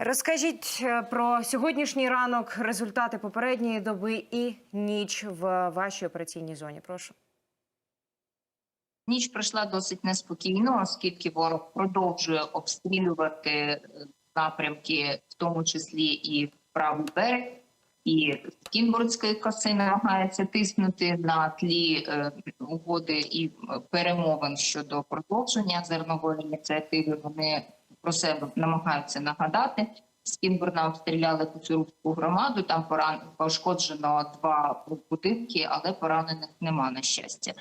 Розкажіть е, про сьогоднішній ранок, результати попередньої доби і ніч в вашій операційній зоні. Прошу. Ніч пройшла досить неспокійно, оскільки ворог продовжує обстрілювати е, напрямки, в тому числі і в правий берег. І з Кінбурзької коси намагається тиснути на тлі е, угоди і перемовин щодо продовження зернової ініціативи. Вони про себе намагаються нагадати. З Кінбурна обстріляли Куцюрубську громаду. Там поран... пошкоджено два будинки, але поранених нема на щастя.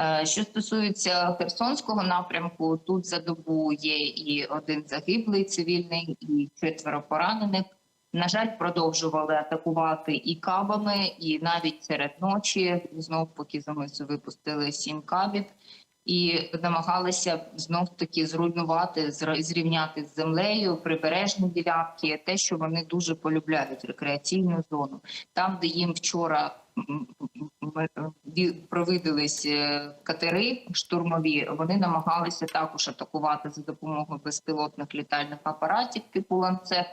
Е, Що стосується Херсонського напрямку, тут за добу є і один загиблий цивільний, і четверо поранених. На жаль, продовжували атакувати і кабами, і навіть серед ночі знов поки замису випустили сім кабів і намагалися знов таки зруйнувати, зрівняти з землею прибережні ділянки, те, що вони дуже полюбляють рекреаційну зону, там, де їм вчора провидились е, катери штурмові, вони намагалися також атакувати за допомогою безпілотних літальних апаратів типу ланцет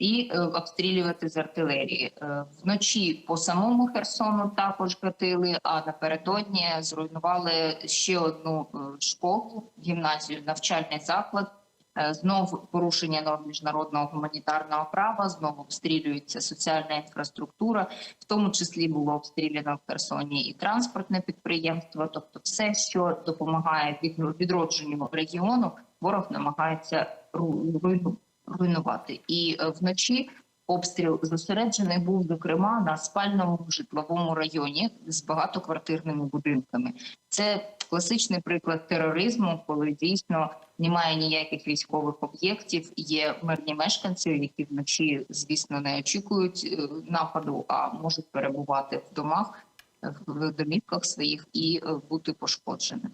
і е, обстрілювати з артилерії. Е, вночі по самому Херсону також гатили, а напередодні зруйнували ще одну е, школу, гімназію, навчальний заклад. Е, Знов порушення норм міжнародного гуманітарного права, знову обстрілюється соціальна інфраструктура, в тому числі було обстріляно в Херсоні і транспортне підприємство. Тобто, все, що допомагає від- відродженню регіону, ворог намагається ру- руйну- руйнувати. І е, вночі обстріл зосереджений був зокрема на спальному житловому районі з багатоквартирними будинками. Це класичний приклад тероризму, коли дійсно немає ніяких військових об'єктів. Є мирні мешканці, які вночі, звісно, не очікують е, нападу, а можуть перебувати в домах, е, в домівках своїх і бути пошкодженими.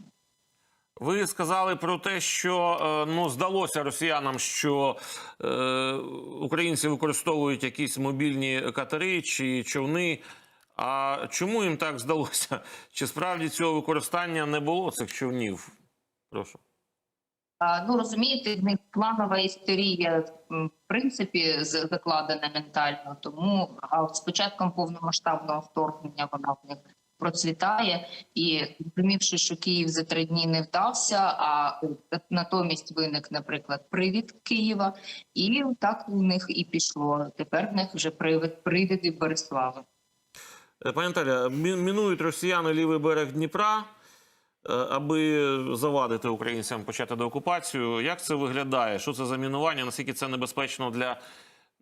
Ви сказали про те, що е, ну здалося росіянам, що е, українці використовують якісь мобільні катери чи човни. А чому їм так здалося? Чи справді цього використання не було цих човнів? Прошу. Ну розумієте, в них планова історія в принципі закладена ментально. Тому з початком повномасштабного вторгнення вона в них процвітає і зрозумівши, що Київ за три дні не вдався, а натомість виник, наприклад, привід Києва, і так у них і пішло. Тепер в них вже привід привіди Борислава. Е, Пані Наталя, мінують росіяни лівий берег Дніпра, е, аби завадити українцям почати деокупацію. Як це виглядає? Що це за мінування? Наскільки це небезпечно для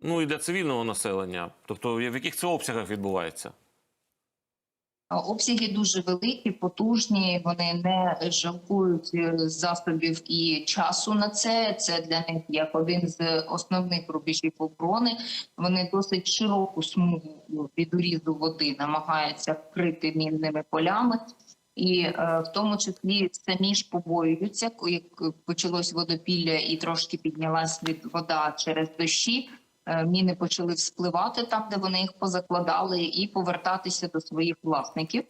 ну і для цивільного населення? Тобто, в яких це обсягах відбувається? Обсяги дуже великі, потужні. Вони не жалкують е, засобів і часу на це. Це для них як один з основних рубежів оборони. Вони досить широку смугу від урізу води намагаються вкрити мінними полями. І е, в тому числі самі ж побоюються, як почалось водопілля і трошки піднялась від вода через дощі. Е, Міни почали вспливати там, де вони їх позакладали, і повертатися до своїх власників.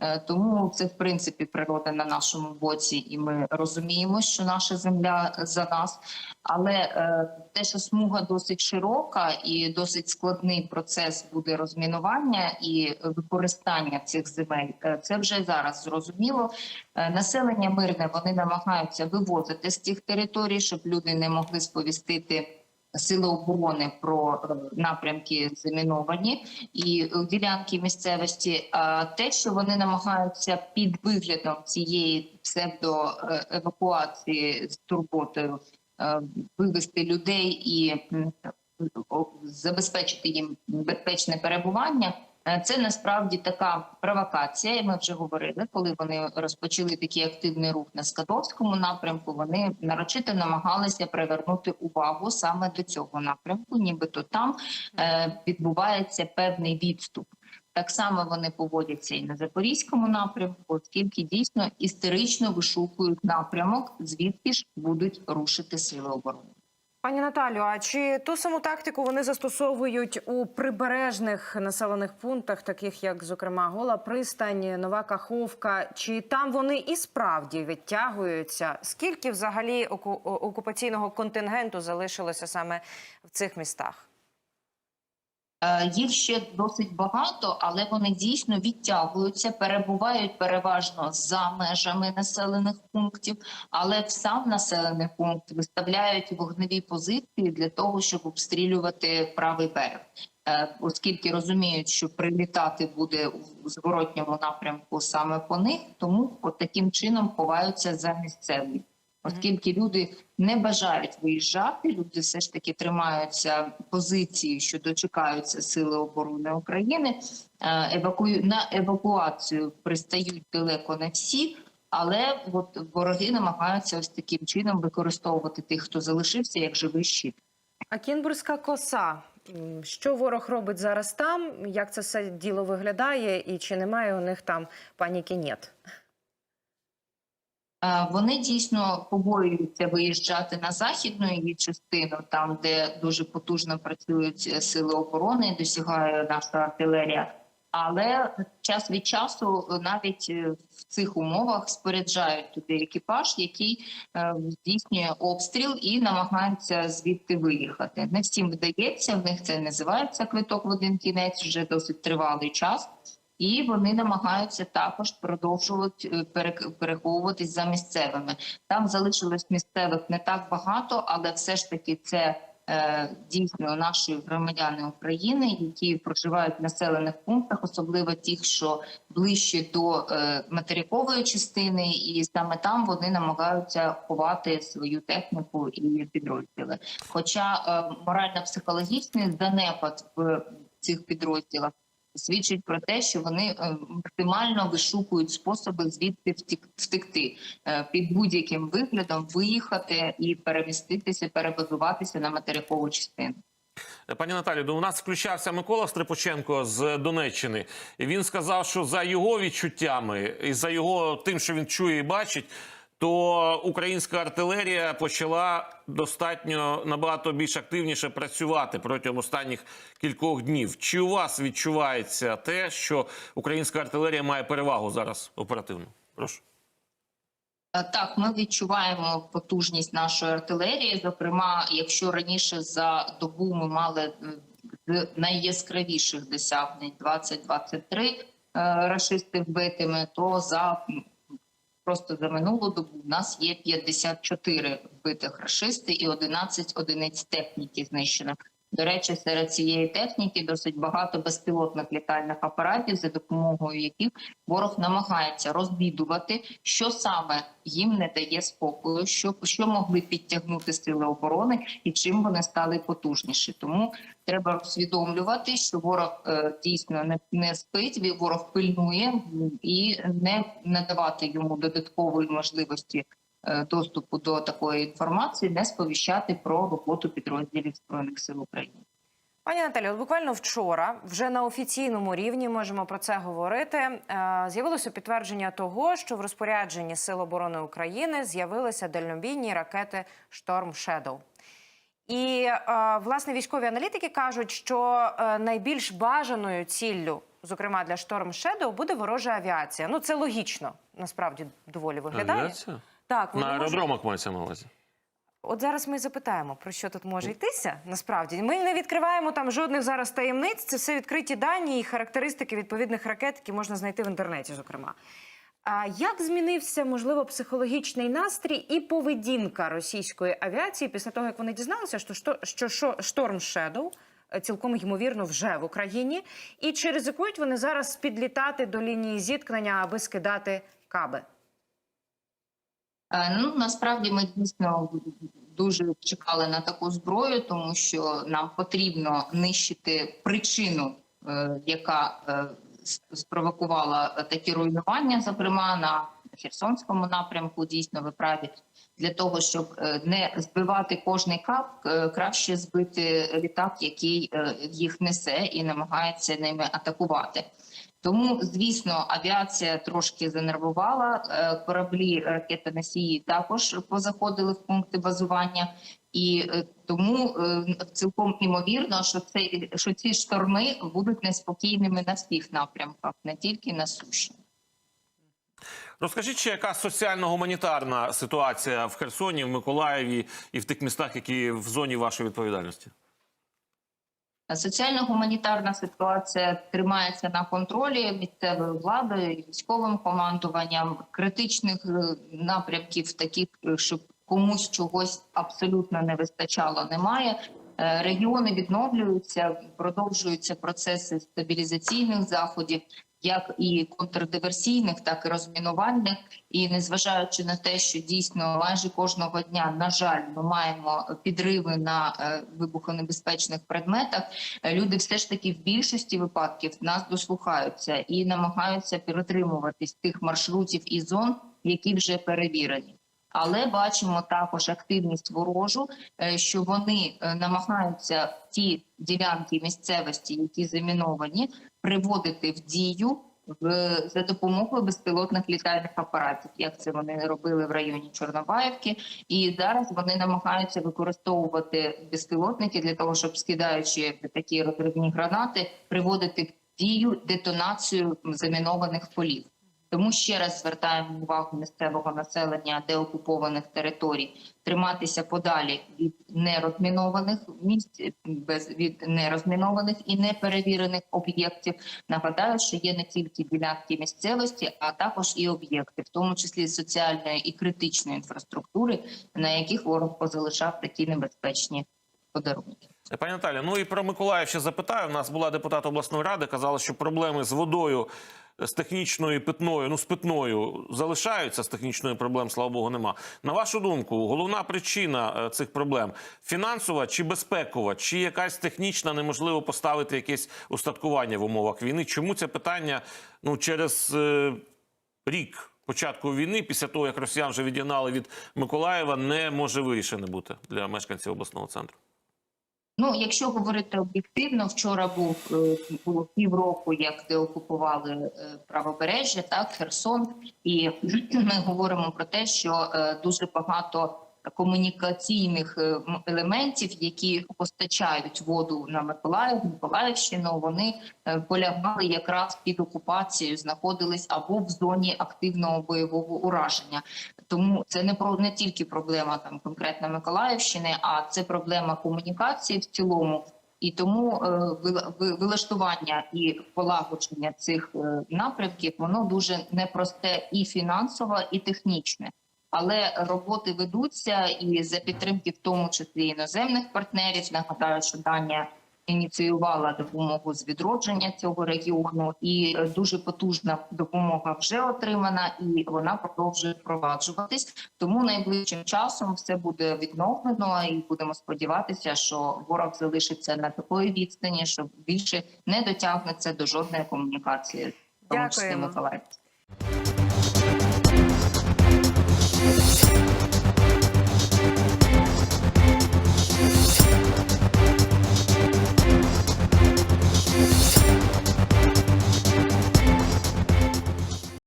Е, Тому це в принципі природа на нашому боці, і ми розуміємо, що наша земля за нас. Але е, те, що смуга досить широка і досить складний процес буде розмінування і використання цих земель, е, це вже зараз зрозуміло. Е, Населення мирне вони намагаються вивозити з цих територій, щоб люди не могли сповістити. Сили оборони про е, напрямки заміновані і е, ділянки місцевості. А те, що вони намагаються під виглядом цієї псевдоевакуації з турботою е, вивести людей і забезпечити їм безпечне перебування. Е, Це насправді така провокація. Ми вже говорили, коли вони розпочали такий активний рух на Скадовському напрямку. Вони нарочито намагалися привернути увагу саме до цього напрямку, нібито там е, відбувається певний відступ. Так само вони поводяться і на запорізькому напрямку, оскільки дійсно історично вишукують напрямок, звідки ж будуть рушити сили оборони. Пані Наталю, а чи ту саму тактику вони застосовують у прибережних населених пунктах, таких як, зокрема, Гола Пристань, Нова Каховка? Чи там вони і справді відтягуються? Скільки взагалі оку- окупаційного контингенту залишилося саме в цих містах? Е, Їх ще досить багато, але вони дійсно відтягуються, перебувають переважно за межами населених пунктів, але в сам населений пункт виставляють вогневі позиції для того, щоб обстрілювати правий берег. Е, Оскільки розуміють, що прилітати буде у зворотньому напрямку саме по них, тому от таким чином ховаються за місцеві. Оскільки люди не бажають виїжджати, люди все ж таки тримаються позиції, що дочекаються сили оборони України. Е, Евакую на евакуацію пристають далеко не всі, але от вороги намагаються ось таким чином використовувати тих, хто залишився, як живий щит. А Кінбурзька коса. Що ворог робить зараз там? Як це все діло виглядає, і чи немає у них там паніки? Нет? Е, Вони дійсно побоюються виїжджати на західну її частину, там де дуже потужно працюють е, сили оборони, досягає наша артилерія. Але час від часу е, навіть в цих умовах споряджають туди екіпаж, який здійснює обстріл і намагається звідти виїхати. Не всім вдається. В них це називається квиток в один кінець вже досить тривалий час. І вони намагаються також продовжувати е, переховуватись за місцевими. Там залишилось місцевих не так багато, але все ж таки це е, дійсно наші громадяни України, які проживають в населених пунктах, особливо тих, що ближче до е, материкової частини, і саме там вони намагаються ховати свою техніку і підрозділи. Хоча морально-психологічний занепад в цих підрозділах свідчить про те, що вони е, максимально вишукують способи звідти втекти е, під будь-яким виглядом, виїхати і переміститися, перебазуватися на материкову частину. Пані Наталі, до нас включався Микола Стрипоченко з Донеччини. Він сказав, що за його відчуттями і за його тим, що він чує і бачить, то українська артилерія почала достатньо набагато більш активніше працювати протягом останніх кількох днів. Чи у вас відчувається те, що українська артилерія має перевагу зараз оперативно? Прошу. Е, Так, ми відчуваємо потужність нашої артилерії. Зокрема, якщо раніше за добу ми мали е, найяскравіших досягнень 20-23 е, рашисти вбитими, то за просто за минулу добу у нас є 54 вбитих рашисти і 11 одиниць техніки знищено. До речі, серед цієї техніки досить багато безпілотних літальних апаратів, за допомогою яких ворог намагається розвідувати, що саме їм не дає спокою, що, що могли підтягнути сили оборони і чим вони стали потужніші. Тому треба усвідомлювати, що ворог е, дійсно не, не спить, ворог пильнує і не надавати йому додаткової можливості. Е, Доступу до такої інформації не сповіщати про роботу підрозділів збройних сил України. Пані Наталі, от буквально вчора, вже на офіційному рівні, можемо про це говорити. е, З'явилося підтвердження того, що в розпорядженні Сил оборони України з'явилися дальнобійні ракети Шторм Shadow. І е, власне військові аналітики кажуть, що найбільш бажаною ціллю, зокрема для Шторм Shadow, буде ворожа авіація. Ну це логічно, насправді доволі виглядає. Авіація? Так, На аеродромах мається на увазі. От зараз ми запитаємо, про що тут може йтися. Насправді ми не відкриваємо там жодних зараз таємниць. Це все відкриті дані і характеристики відповідних ракет, які можна знайти в інтернеті. Зокрема, а як змінився можливо психологічний настрій і поведінка російської авіації після того, як вони дізналися, що що, Шторм е, цілком ймовірно вже в Україні, і чи ризикують вони зараз підлітати до лінії зіткнення, аби скидати каби? Е, Ну насправді ми дійсно дуже чекали на таку зброю, тому що нам потрібно нищити причину, е, яка е, спровокувала такі руйнування, зокрема на Херсонському напрямку. Дійсно, ви праві для того, щоб не збивати кожний кап, краще збити літак, який їх несе і намагається ними атакувати. Тому, звісно, авіація трошки занервувала. е, Кораблі ракетоносії також позаходили в пункти базування, і е, тому е, цілком імовірно, що цей що ці шторми будуть неспокійними на всіх напрямках, не тільки на суші. Розкажіть, ще яка соціально-гуманітарна ситуація в Херсоні, в Миколаєві і в тих містах, які в зоні вашої відповідальності? Соціально-гуманітарна ситуація тримається на контролі місцевою владою військовим командуванням. Критичних е, напрямків, таких, е, щоб комусь чогось абсолютно не вистачало, немає. Е, Регіони відновлюються, продовжуються процеси стабілізаційних заходів, як і контрдиверсійних, так і розмінувальних. І незважаючи на те, що дійсно майже кожного дня, на жаль, ми маємо підриви на е, вибухонебезпечних предметах. Е, Люди все ж таки в більшості випадків нас дослухаються і намагаються перетримуватись тих маршрутів і зон, які вже перевірені. Але бачимо також активність ворожу, е, що вони е, намагаються ті ділянки місцевості, які заміновані, приводити в дію за допомогою безпілотних літальних апаратів, як це вони робили в районі Чорнобаївки, і зараз вони намагаються використовувати безпілотники для того, щоб скидаючи такі розривні гранати, приводити в дію детонацію замінованих полів. Тому ще раз звертаємо увагу місцевого населення деокупованих територій триматися подалі від нерозмінованих місць, без від нерозмінованих і неперевірених об'єктів. Нагадаю, що є не тільки ділянки місцевості, а також і об'єкти, в тому числі соціальної і критичної інфраструктури, на яких ворог позалишав такі небезпечні подарунки. Пані Наталі, ну і про Миколаїв ще запитаю. У нас була депутат обласної ради, казала, що проблеми з водою, з технічною питною, ну з питною залишаються, з технічною проблем, слава Богу, нема. На вашу думку, головна причина е, цих проблем фінансова чи безпекова, чи якась технічна неможливо поставити якесь устаткування в умовах війни? Чому це питання ну через е, рік початку війни, після того як росіян вже відігнали від Миколаєва, не може вирішене бути для мешканців обласного центру? Ну, якщо говорити об'єктивно, вчора був е, було півроку, як деокупували окупували правобережжя, так Херсон, і ми говоримо про те, що е, дуже багато комунікаційних е, елементів, які постачають воду на Миколаїв, Миколаївщину, вони е, полягали якраз під окупацією, знаходились або в зоні активного бойового ураження. Тому це не про не тільки проблема там конкретно Миколаївщини, а це проблема комунікації в цілому. І тому е, вилаштування і полагодження цих напрямків воно дуже непросте і фінансово, і технічне. Але роботи ведуться і за підтримки, в тому числі іноземних партнерів. Нагадаю, що Данія ініціювала допомогу з відродження цього регіону, і е, дуже потужна допомога вже отримана, і вона продовжує впроваджуватись. Тому найближчим часом все буде відновлено, і будемо сподіватися, що ворог залишиться на такої відстані, що більше не дотягнеться до жодної комунікації, тому числі Дякуємо. Миколаївської.